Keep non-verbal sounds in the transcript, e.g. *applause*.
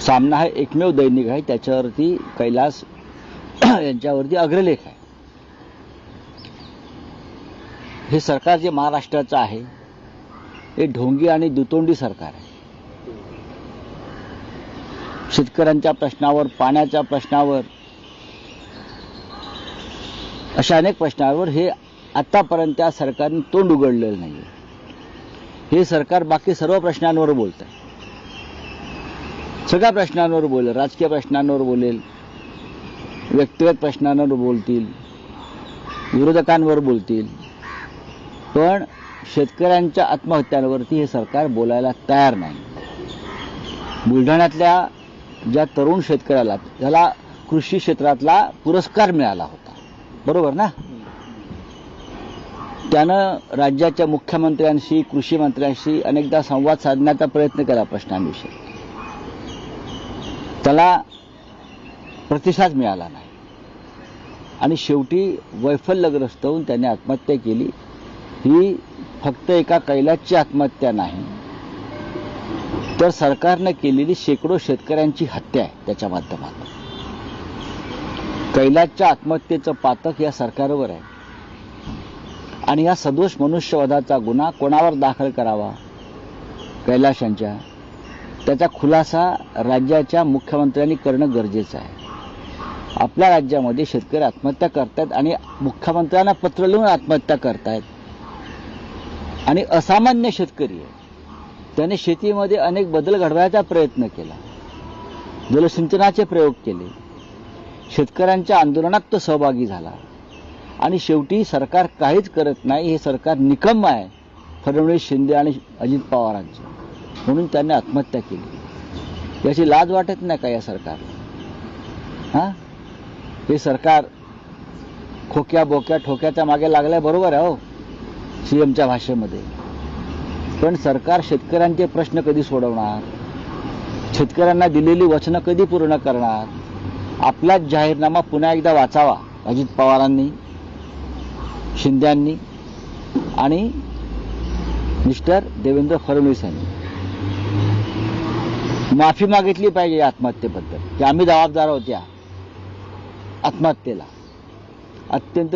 सामना हा एकमेव दैनिक आहे त्याच्यावरती कैलास *clears throat* यांच्यावरती अग्रलेख आहे. हे सरकार जे महाराष्ट्राचं आहे हे ढोंगी आणि दुतोंडी सरकार आहे. शेतकऱ्यांच्या प्रश्नावर पाण्याच्या प्रश्नावर अशा अनेक प्रश्नावर हे आतापर्यंत त्या सरकारने तोंड उघडलेलं नाही हे सरकार बाकी सर्व प्रश्नांवर बोलत आहे सगळ्या प्रश्नांवर बोलेल राजकीय प्रश्नांवर बोलेल व्यक्तिगत प्रश्नांवर बोलतील विरोधकांवर बोलतील. पण शेतकऱ्यांच्या आत्महत्यांवरती हे सरकार बोलायला तयार नाही. बुलढाण्यातल्या ज्या तरुण शेतकऱ्याला त्याला कृषी क्षेत्रातला पुरस्कार मिळाला होता. बरोबर ना? त्यानं राज्याच्या मुख्यमंत्र्यांशी कृषी मंत्र्यांशी अनेकदा संवाद साधण्याचा प्रयत्न केला प्रश्नांविषयी. त्याला प्रतिसाद मिळाला नाही. आणि शेवटी वैफल्यग्रस्त होऊन त्याने आत्महत्या केली. ही फक्त एका कैलासची आत्महत्या नाही तर सरकारनं केलेली शेकडो शेतकऱ्यांची हत्या आहे त्याच्या माध्यमातून. कैलासच्या आत्महत्येचं पातक या सरकारवर आहे. आणि या सदोष मनुष्यवधाचा गुन्हा कोणावर दाखल करावा? कैलाशांच्या त्याचा खुलासा राज्याच्या मुख्यमंत्र्यांनी करणं गरजेचं आहे. आपल्या राज्यामध्ये शेतकरी आत्महत्या करतायत आणि मुख्यमंत्र्यांना पत्र लिहून आत्महत्या करतायत. आणि असामान्य शेतकरी आहे त्याने शेतीमध्ये अनेक बदल घडवायचा प्रयत्न केला. जलसिंचनाचे प्रयोग केले. शेतकऱ्यांच्या आंदोलनात तो सहभागी झाला. आणि शेवटी सरकार काहीच करत नाही हे सरकार निकम्म आहे. फडणवीस शिंदे आणि अजित पवारांचं. म्हणून त्यांनी आत्महत्या केली. याची लाज वाटत नाही का या सरकार? हा? हे सरकार खोक्या बोक्या ठोक्याच्या मागे लागलंय बरोबर आहे हो सीएमच्या भाषेमध्ये पण सरकार शेतकऱ्यांचे प्रश्न कधी सोडवणार? शेतकऱ्यांना दिलेली वचनं कधी पूर्ण करणार? आपलाच जाहीरनामा पुन्हा एकदा वाचावा अजित पवारांनी शिंद्यांनी आणि मिस्टर देवेंद्र फडणवीस यांनी. माफी मागितली पाहिजे आत्महत्येबद्दल. की आम्ही जबाबदार होत्या. आत्महत्येला. अत्यंत